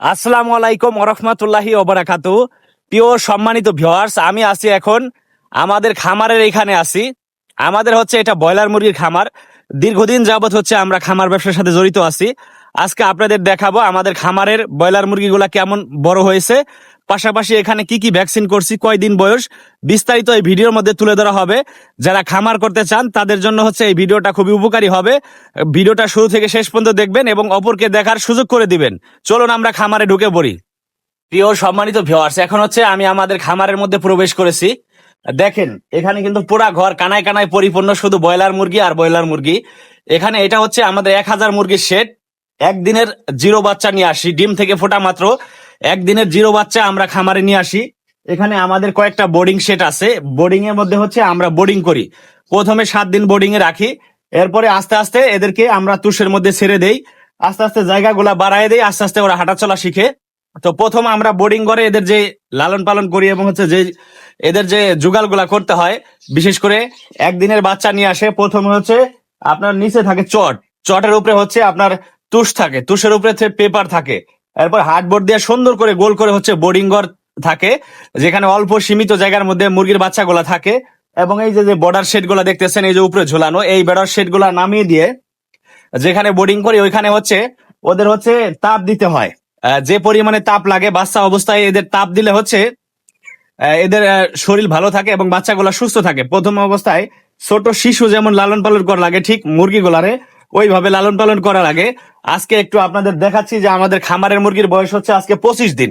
আসসালামু আলাইকুম ওরহমতুল্লাহি ওবরাকাতু প্রিয় সম্মানিত ভিওয়ার্স আমি আছি এখন আমাদের খামারের এখানে আছি। আমাদের হচ্ছে এটা ব্রয়লার মুরগির খামার। দীর্ঘদিন যাবৎ হচ্ছে আমরা খামার ব্যবসার সাথে জড়িত আছি। আজকে আপনাদের দেখাবো আমাদের খামারের ব্রয়লার মুরগিগুলা কেমন বড় হয়েছে। পাশাপাশি এখানে কি কি ভ্যাকসিন করছি, কয়দিন বয়স, বিস্তারিত এই ভিডিওর মধ্যে তুলে ধরা হবে। যারা খামার করতে চান, তাদের জন্য হচ্ছে এই ভিডিওটা খুবই উপকারী হবে। ভিডিওটা শুরু থেকে শেষ পর্যন্ত দেখবেন এবং অপরকে দেখার সুযোগ করে দিবেন। চলুন আমরা খামারে ঢুকে পড়ি। প্রিয় সম্মানিত ভিওয়ার্স এখন হচ্ছে আমি আমাদের খামারের মধ্যে প্রবেশ করেছি। দেখেন, এখানে কিন্তু পুরা ঘর কানায় কানায় পরিপূর্ণ শুধু ব্রয়লার মুরগি আর ব্রয়লার মুরগি। এখানে এটা হচ্ছে আমাদের এক হাজার মুরগির শেড একদিনের জিরো বাচ্চা নিয়ে আসি, ডিম থেকে ফোটা মাত্র। একদিনের জিরো বাচ্চা আমরা খামারে নিয়ে আসি। এখানে আমাদের কয়েকটা বোর্ডিং সেট আছে। বোর্ডিং এর মধ্যে হচ্ছে আমরা বোর্ডিং করি। প্রথমে সাত দিন বোর্ডিং এ রাখি। এরপরে আস্তে আস্তে এদেরকে আমরা তুষের মধ্যে ছেড়ে দেই। আস্তে আস্তে জায়গাগুলা বাড়ায় দেই, আস্তে আস্তে ওরা হাঁটাচলা শিখে। তো প্রথম আমরা বোর্ডিং করে এদের যে লালন পালন করি এবং হচ্ছে যে এদের যে জুগালগুলা করতে হয়, বিশেষ করে একদিনের বাচ্চা নিয়ে আসে। প্রথমে হচ্ছে আপনার নিচে থাকে চট। চটের উপরে হচ্ছে আপনার তুষ থাকে, তুষের উপরে পেপার থাকে। এরপর হার্ডবোর্ড দিয়ে সুন্দর করে গোল করে হচ্ছে বোর্ডিং ঘর থাকে, যেখানে অল্প সীমিত জায়গার মধ্যে মুরগির বাচ্চাগুলা থাকে। এবং এই যে বর্ডার শেডগুলা দেখতেছেন, এই যে উপরে ঝুলানো, এই বর্ডার শেডগুলা নামিয়ে দিয়ে যেখানে বোর্ডিং করি, ওইখানে হচ্ছে ওদের হচ্ছে তাপ দিতে হয়। যে পরিমাণে তাপ লাগে, বাচ্চা অবস্থায় এদের তাপ দিলে হচ্ছে এদের শরীর ভালো থাকে এবং বাচ্চাগুলা সুস্থ থাকে। প্রথম অবস্থায় ছোট শিশু যেমন লালন পালন করা লাগে, ঠিক মুরগিগুলারে ওইভাবে লালন পালন করা লাগে আজকে একটু আপনাদের দেখাচ্ছি যে আমাদের খামারের মুরগির বয়স হচ্ছে আজকে পঁচিশ দিন।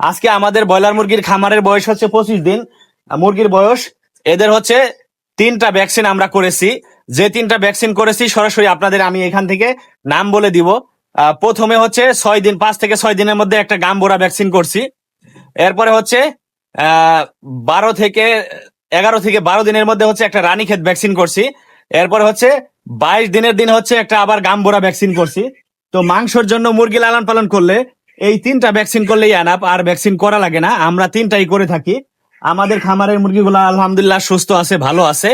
আজকে আমাদের ব্রয়লার মুরগির খামারের বয়স হচ্ছে পঁচিশ দিন। মুরগির বয়স, এদের হচ্ছে তিনটা ভ্যাকসিন আমরা করেছি। যে তিনটা ভ্যাকসিন করেছি, সরাসরি আপনাদের আমি এখান থেকে নাম বলে দিব। প্রথমে হচ্ছে ছয় দিন, পাঁচ থেকে ছয় দিনের মধ্যে একটা গাম্বোরা ভ্যাকসিন করছি। এরপরে হচ্ছে বারো থেকে, এগারো থেকে বারো দিনের মধ্যে হচ্ছে একটা রানীক্ষেত ভ্যাকসিন করছি। এরপরে হচ্ছে বাইশ দিনের দিন হচ্ছে একটা আবার গাম্বোরা ভ্যাকসিন করছি। তো মাংসের জন্য মুরগি লালন পালন করলে এই তিনটা ভ্যাকসিন করলেই আনাপ আর ভ্যাকসিন করা লাগে না। আমরা তিনটাই করে থাকি। আমাদের খামারের মুরগিগুলো আলহামদুলিল্লাহ সুস্থ আছে, ভালো আছে।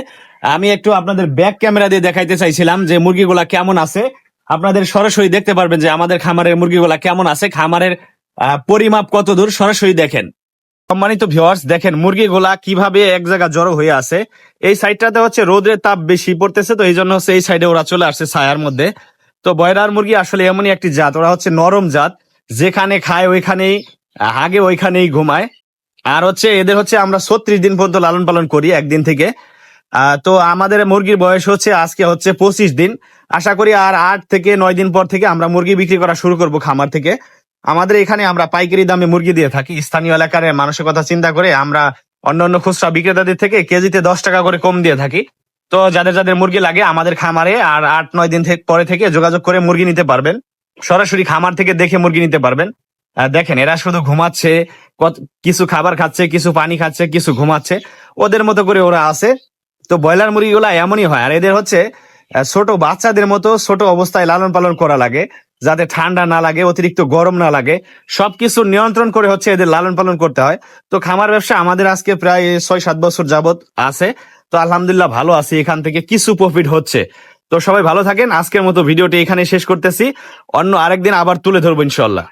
আমি একটু আপনাদের ব্যাক ক্যামেরা দিয়ে দেখাইতে চাইছিলাম যে মুরগিগুলা কেমন আছে। আপনাদের সরাসরি দেখতে পারবেন যে আমাদের খামারের মুরগিগুলা কেমন আছে। খামারের পরিমাপ কত দূর সরাসরি দেখেন। সম্মানিত ভিউয়ার্স দেখেন মুরগিগুলা কীভাবে এক জায়গা জড়ো হয়ে আছে। এই সাইডটাতে হচ্ছে রোদের তাপ বেশি পড়তেছে, তো এই জন্য হচ্ছে এই সাইডে ওরা চলে আসছে ছায়ার মধ্যে। তো বয়রার মুরগি আসলে এমনই একটি জাত, ওরা হচ্ছে নরম জাত। যেখানে খায় ওইখানেই, আগে ওইখানেই ঘুমায়। আর হচ্ছে এদের হচ্ছে আমরা ছত্রিশ দিন পর্যন্ত লালন পালন করি একদিন থেকে। তো আমাদের মুরগির বয়স হচ্ছে আজকে হচ্ছে পঁচিশ দিন। আশা করি আর আট থেকে নয় দিন পর থেকে আমরা মুরগি বিক্রি করা শুরু করব খামার থেকে। আমাদের এখানে আমরা পাইকারি দামে মুরগি দিয়ে থাকি। স্থানীয় এলাকার মানুষের কথা চিন্তা করে আমরা অন্য অন্য খুচরা বিক্রেতাদের থেকে কেজিতে দশ টাকা করে কম দিয়ে থাকি। তো যাদের যাদের মুরগি লাগে আমাদের খামারে আর আট, নয় দিন পরে থেকে যোগাযোগ করে মুরগি নিতে পারবেন। সরাসরি খামার থেকে দেখে মুরগি নিতে পারবেন। দেখেন, এরা শুধু ঘুমাচ্ছে কিছু খাবার খাচ্ছে, কিছু পানি খাচ্ছে, কিছু ঘুমাচ্ছে। ওদের মতো করে ওরা আছে। তো ব্রয়লার মুরগিগুলা এমনই হয়। আর এদের হচ্ছে ছোট বাচ্চাদের মতো ছোট অবস্থায় লালন পালন করা লাগে। যাতে ঠান্ডা না লাগে, অতিরিক্ত গরম না লাগে, সবকিছু নিয়ন্ত্রণ করে হচ্ছে এদের লালন পালন করতে হয়। তো খামার ব্যবসা আমাদের আজকে প্রায় ছয় সাত বছর যাবৎ আছে। তো আলহামদুলিল্লাহ ভালো আছি, এখান থেকে কিছু প্রফিট হচ্ছে। তো সবাই ভালো থাকেন, আজকের মতো ভিডিওটি এখানে শেষ করতেছি। অন্য আরেকদিন আবার তুলে ধরবো ইনশাল্লাহ